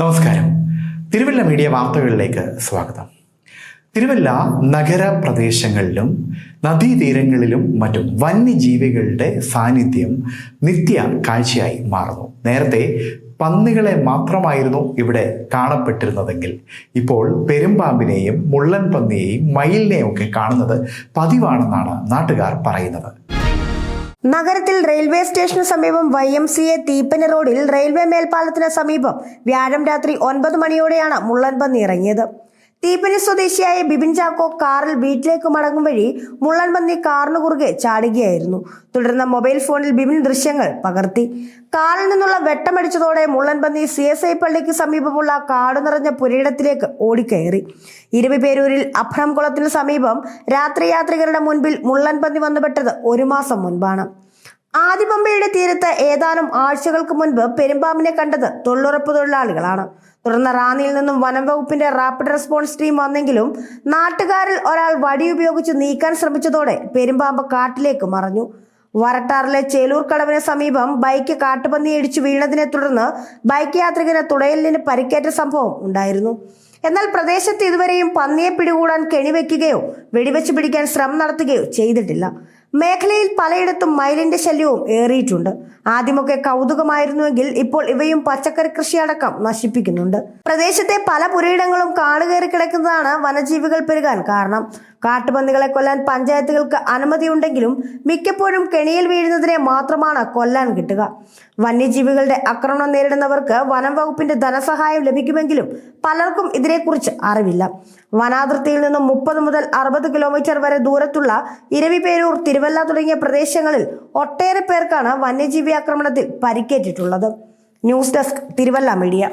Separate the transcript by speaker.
Speaker 1: നമസ്കാരം. തിരുവല്ല മീഡിയ വാർത്തകളിലേക്ക് സ്വാഗതം. തിരുവല്ല നഗര പ്രദേശങ്ങളിലും നദീതീരങ്ങളിലും മറ്റും വന്യജീവികളുടെ സാന്നിധ്യം നിത്യ കാഴ്ചയായി മാറുന്നു. നേരത്തെ പന്നികളെ മാത്രമായിരുന്നു ഇവിടെ കാണപ്പെട്ടിരുന്നതെങ്കിൽ ഇപ്പോൾ പെരുമ്പാമ്പിനെയും മുള്ളൻ പന്നിയെയും മയിലിനെയും ഒക്കെ കാണുന്നത് പതിവാണെന്നാണ് നാട്ടുകാർ പറയുന്നത്.
Speaker 2: നഗരത്തിൽ റെയിൽവേ സ്റ്റേഷന് സമീപം വൈ എം സി എ തീപ്പനി റോഡിൽ റെയിൽവേ മേൽപ്പാലത്തിന് സമീപം വ്യാഴം രാത്രി ഒൻപത് മണിയോടെയാണ് മുള്ളൻപന്നി ഇറങ്ങിയത്. തീപ്പനി സ്വദേശിയായ ബിബിൻ ചാക്കോ കാറിൽ വീട്ടിലേക്ക് മടങ്ങും വഴി മുള്ളൻപന്നി കാറിന് കുറുകെ ചാടുകയായിരുന്നു. തുടർന്ന് മൊബൈൽ ഫോണിൽ ബിബിൻ ദൃശ്യങ്ങൾ പകർത്തി. കാറിൽ നിന്നുള്ള വെട്ടമടിച്ചതോടെ മുള്ളൻപന്നി സി എസ് ഐ പള്ളിക്ക് സമീപമുള്ള കാട് നിറഞ്ഞ പുരയിടത്തിലേക്ക് ഓടിക്കയറി. ഇരുവിപേരൂരിൽ അഭ്രംകുളത്തിന് സമീപം രാത്രി യാത്രികരുടെ മുൻപിൽ മുള്ളൻപന്നി വന്നുപെട്ടത് ഒരു മാസം മുൻപാണ്. ആദിപമ്പയുടെ തീരത്ത് ഏതാനും ആഴ്ചകൾക്ക് മുൻപ് പെരുമ്പാമ്പിനെ കണ്ടത് തൊഴിലുറപ്പ് തൊഴിലാളികളാണ്. തുടർന്ന് റാന്നിയിൽ നിന്നും വനം വകുപ്പിന്റെ റാപ്പിഡ് റെസ്പോൺസ് ടീം വന്നെങ്കിലും നാട്ടുകാരിൽ ഒരാൾ വടി ഉപയോഗിച്ച് നീക്കാൻ ശ്രമിച്ചതോടെ പെരുമ്പാമ്പ് കാട്ടിലേക്ക് മറഞ്ഞു. വരട്ടാറിലെ ചേലൂർ കടവിന് സമീപം ബൈക്ക് കാട്ടുപന്നി ഇടിച്ചു വീണതിനെ തുടർന്ന് ബൈക്ക് യാത്രികന് തുടയലിന് പരിക്കേറ്റ സംഭവം ഉണ്ടായിരുന്നു. എന്നാൽ പ്രദേശത്ത് ഇതുവരെയും പന്നിയെ പിടികൂടാൻ കെണിവെക്കുകയോ വെടിവെച്ച് പിടിക്കാൻ ശ്രമം നടത്തുകയോ ചെയ്തിട്ടില്ല. മേഖലയിൽ പലയിടത്തും മയിലിന്റെ ശല്യവും ഏറിയിട്ടുണ്ട്. ആദ്യമൊക്കെ കൗതുകമായിരുന്നുവെങ്കിൽ ഇപ്പോൾ ഇവയും പച്ചക്കറി കൃഷിയടക്കം നശിപ്പിക്കുന്നുണ്ട്. പ്രദേശത്തെ പല പുരയിടങ്ങളും കാടുകയറി കിടക്കുന്നതാണ് വനജീവികൾ പെരുകാൻ കാരണം. കാട്ടുപന്നികളെ കൊല്ലാൻ പഞ്ചായത്തുകൾക്ക് അനുമതിയുണ്ടെങ്കിലും മിക്കപ്പോഴും കെണിയിൽ വീഴുന്നതിനെ മാത്രമാണ് കൊല്ലാൻ കിട്ടുക. വന്യജീവികളുടെ ആക്രമണം നേരിടുന്നവർക്ക് വനം വകുപ്പിന്റെ ധനസഹായം ലഭിക്കുമെങ്കിലും പലർക്കും ഇതിനെക്കുറിച്ച് അറിവില്ല. വനാതിർത്തിയിൽ നിന്നും മുപ്പത് മുതൽ അറുപത് കിലോമീറ്റർ വരെ ദൂരത്തുള്ള ഇരവിപേരൂർ തിരുവല്ല തുടങ്ങിയ പ്രദേശങ്ങളിൽ ഒട്ടേറെ പേർക്കാണ് വന്യജീവി ആക്രമണത്തിൽ പരിക്കേറ്റിട്ടുള്ളത്. News desk Thiruvalla media.